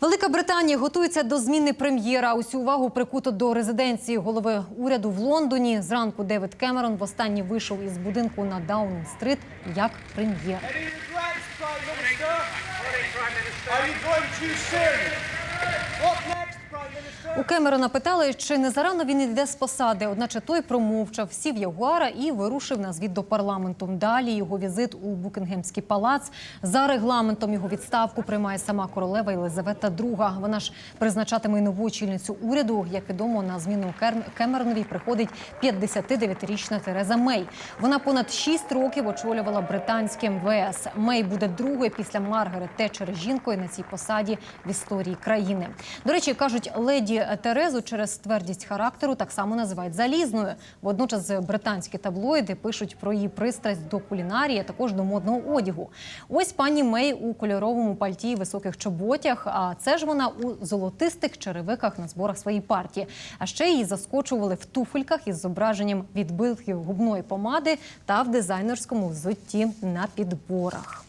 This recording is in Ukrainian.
Велика Британія готується до зміни прем'єра. Усю увагу прикуто до резиденції голови уряду в Лондоні. Зранку Девід Кемерон востаннє вийшов із будинку на Даунінг-стрит як прем'єр. У Кемерона питали, чи не зарано він йде з посади. Одначе той промовчав, сів Ягуара і вирушив на звіт до парламенту. Далі його візит у Букінгемський палац. За регламентом його відставку приймає сама королева Єлизавета II. Вона ж призначатиме нову очільницю уряду. Як відомо, на зміну Кемеронові приходить 59-річна Тереза Мей. Вона понад 6 років очолювала британське МВС. Мей буде другою після Маргарет Тетчер жінкою на цій посаді в історії країни. До речі, кажуть, леді Терезу через твердість характеру так само називають залізною. Водночас британські таблоїди пишуть про її пристрасть до кулінарії, а також до модного одягу. Ось пані Мей у кольоровому пальті і високих чоботях. А це ж вона у золотистих черевиках на зборах своєї партії. А ще її заскочували в туфельках із зображенням відбитків губної помади та в дизайнерському взутті на підборах.